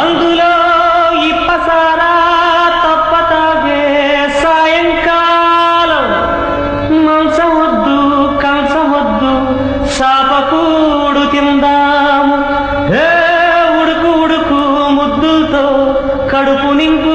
అందులో ఇప్పసారా తప్పతాగే సాయంకాలం. మంసవద్దు కంసవద్దు శాపకూడు తిందాము. ఏ ఉడుకు ఉడుకు ముద్దుతో కడుపు నింపు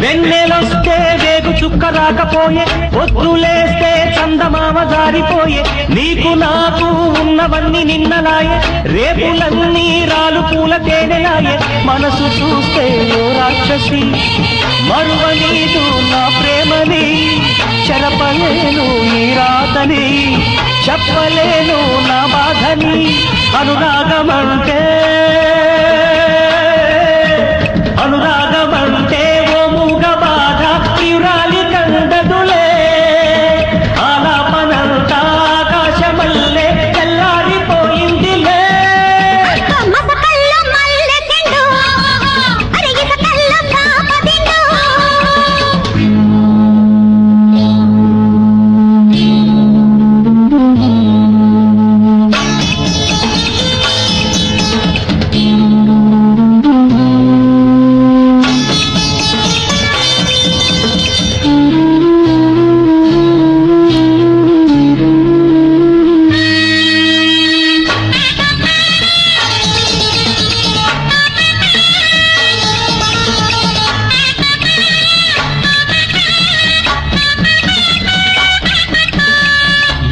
వెన్నెలొస్తే వేగు చుక్క రాకపోయే పొద్దులేస్తే చందమామ జారిపోయే. నీకు నాకు ఉన్నవన్నీ నిన్నలాయే రేపులన్నీ రాలు పూల తేనెలాయే. మనసు చూస్తే ఓ రాక్షసి మరువనీదు నా ప్రేమని. చెరపలేను నీ రాతని చెప్పలేను నా బాధని. అనురాగమంటే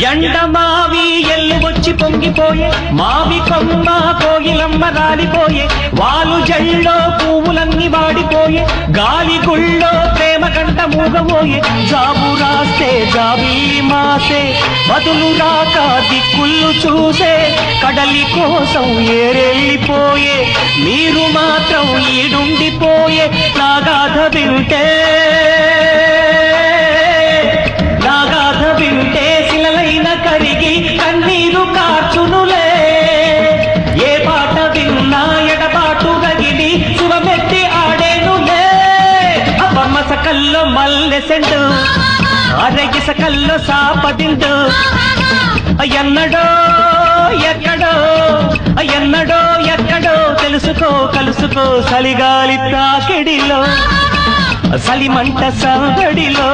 ఎండ మావి ఎల్లు వచ్చి పొంగిపోయే మావి కొమ్మ కోగిలమ్మ రాలిపోయే వాలు జల్లో పువ్వులన్నీ వాడిపోయే గాలి గుళ్ళో ప్రేమ కంట మూగబోయే జాబు రాస్తే జాబీ మాసే బదులు రాక దిక్కుళ్ళు చూసే కడలి కోసం ఏరెళ్ళిపోయే మీరు మాత్రం ఈడుండిపోయే నాగాధ వింటే కరిగి కన్నీరు కార్చునులే. ఏ పాట విన్నా ఎడబాటు గగిలి శివమెత్తి ఆడేనులే. అబ్బమ్మ సకల్లో మల్లె సెండు అరగి సకల్లో సాపదిండు. ఎన్నడో ఎక్కడో ఎన్నడో ఎక్కడో తెలుసుకో కలుసుకో సలిగాలి తాకిడిలో సలిమంట సంగడిలో